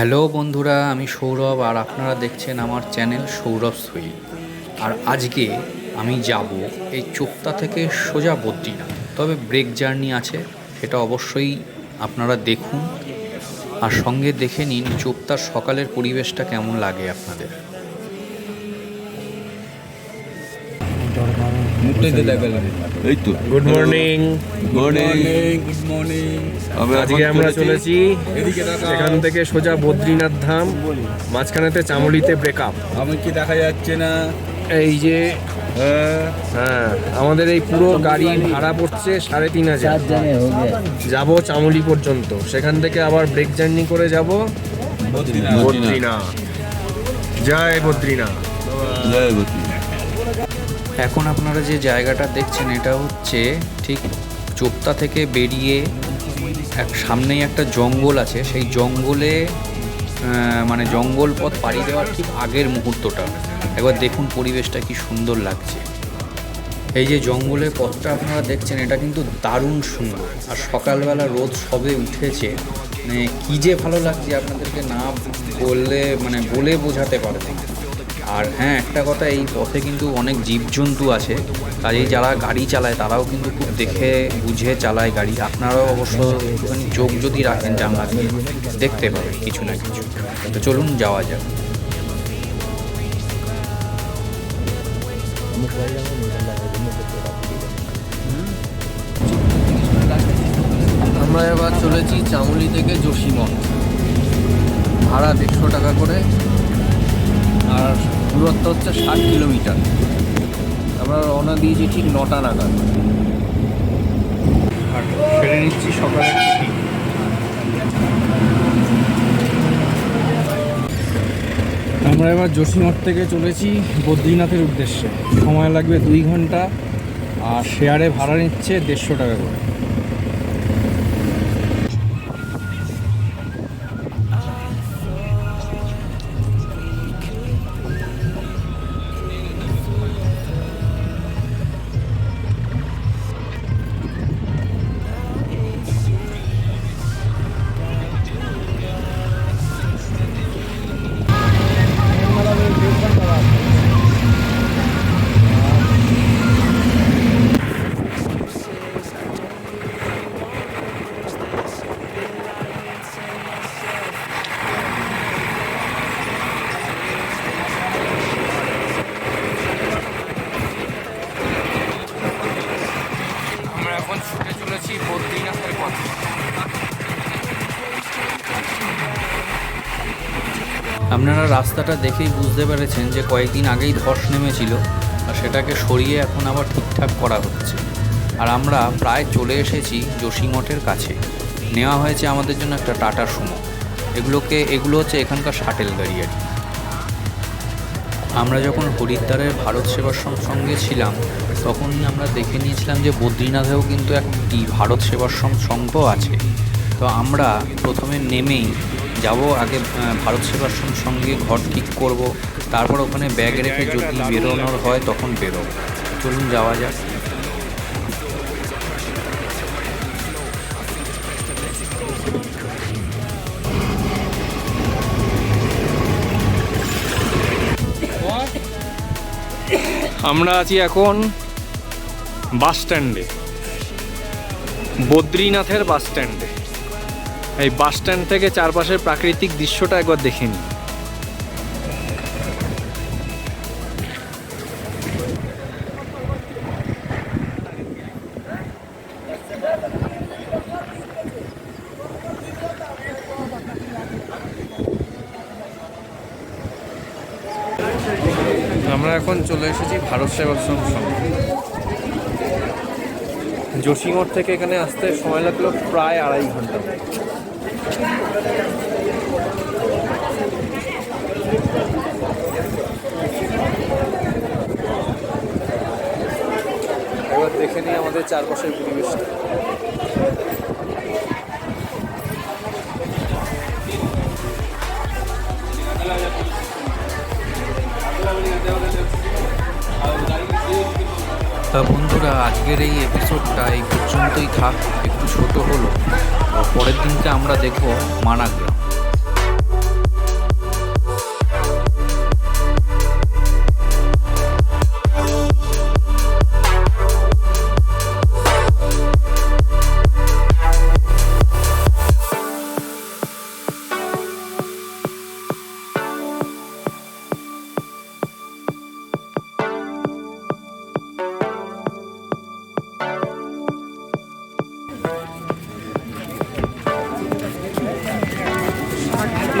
Hello বন্ধুরা, আমি সৌরভ আর আপনারা দেখছেন আমার চ্যানেল সৌরভ সুই। আর আজকে আমি যাব এই চোপতা থেকে সোজা বদ্রীনাথ। তবে ব্রেক জার্নি আছে, সেটা অবশ্যই আপনারা দেখুন। আর সঙ্গে দেখে নিন চোপতার সকালের পরিবেশটা কেমন লাগে আপনাদের। এই তো good morning morning good morning আজকে আমরা চলেছি এখান থেকে সোজা বদ্রীনাথ ধাম মাঝখানেতে ব্রেকআপ আমি কি দেখা যাচ্ছে না? এই যে হ্যাঁ। হ্যাঁ আমাদের এই পুরো গাড়ি ভাড়া পড়ছে সাড়ে তিন হাজার। যাব চামুলি পর্যন্ত। সেখান থেকে আবার ব্রেক জার্নি করে যাব বদ্রীনাথ। জয় বদ্রীনাথ। জয় গতি এখন আপনারা যে জায়গাটা দেখছেন, এটা হচ্ছে ঠিক চোপতা থেকে বেরিয়ে এক সামনেই একটা জঙ্গল আছে। সেই জঙ্গলে মানে জঙ্গল পথ পাড়ি দেওয়ার ঠিক আগের মুহূর্তটা। একবার দেখুন পরিবেশটা কি সুন্দর লাগছে। এই যে জঙ্গলের পথটা আপনারা দেখছেন, এটা কিন্তু দারুণ সুন্দর। আর সকালবেলা রোদ সবে উঠেছে। মানে কী যে ভালো লাগছে আপনাদেরকে না বললে মানে বলে বোঝাতে পারবে। আর হ্যাঁ একটা কথা, এই পথে কিন্তু অনেক জীবজন্তু আছে, কাজেই যারা গাড়ি চালায় তারাও কিন্তু খুব দেখে বুঝে চালায় গাড়ি। আপনারাও অবশ্য একটুখানি চোখ যদি রাখেন জানলা দিয়ে, দেখতে পাবেন কিছু না কিছু। তো চলুন, যাওয়া যাক। আমরা এবার চলেছি চামুলি থেকে যোশীমঠ ভাড়া দেড়শো টাকা করে। আর দূরত্ব হচ্ছে ষাট কিলোমিটার। আমরা রওনা দিয়েছি ঠিক নটা নাগাদ। আর নিচ্ছি সকালে আমরা এবার যোশীমঠ থেকে চলেছি বদ্রীনাথের উদ্দেশ্যে। সময় লাগবে দুই ঘণ্টা, আর শেয়ারে ভাড়া নিচ্ছে দেড়শো টাকা করে। আপনারা রাস্তাটা দেখেই বুঝতে পেরেছেন যে কয়েকদিন আগেই ধস নেমেছিল আর সেটাকে সরিয়ে এখন আবার ঠিকঠাক করা হচ্ছে। আর আমরা প্রায় চলে এসেছি যোশীমঠের কাছে। নেওয়া হয়েছে আমাদের জন্য একটা টাটা সুমো। এগুলোকে, এগুলো হচ্ছে এখানকার শাটেল গাড়ি আর। আমরা যখন হরিদ্বারের ভারত সেবাশ্রম সঙ্গে ছিলাম তখন আমরা দেখে নিয়েছিলাম যে বদ্রীনাথেও কিন্তু একটি ভারত সেবাশ্রম সংঘ আছে। তো আমরা প্রথমে নেমেই যাব, আগে ভারত সেবাশ্রম সঙ্গে ঘর ঠিক করব। তারপর ওখানে ব্যাগ রেখে যদি বেরোনোর হয় তখন বেরোবো। চলুন, যাওয়া যাক। আমরা আছি এখন বাস স্ট্যান্ডে। বদ্রীনাথের বাস স্ট্যান্ডে। এই বাস স্ট্যান্ড থেকে চারপাশের প্রাকৃতিক দৃশ্যটা একবার দেখে নিই আমরা এখন চলে এসেছি ভারত সঙ্গে যোশীমঠ থেকে এখানে আসতে সময় লাগল প্রায় আড়াই ঘণ্টা। এবার দেখে নিই আমাদের চারপাশের পরিবেশটা। তা বন্ধুরা, আজকের এই এপিসোডটা এই পর্যন্তই থাক, একটু ছোট হলো। পরের দিনকে আমরা দেখব মানাগ্রাম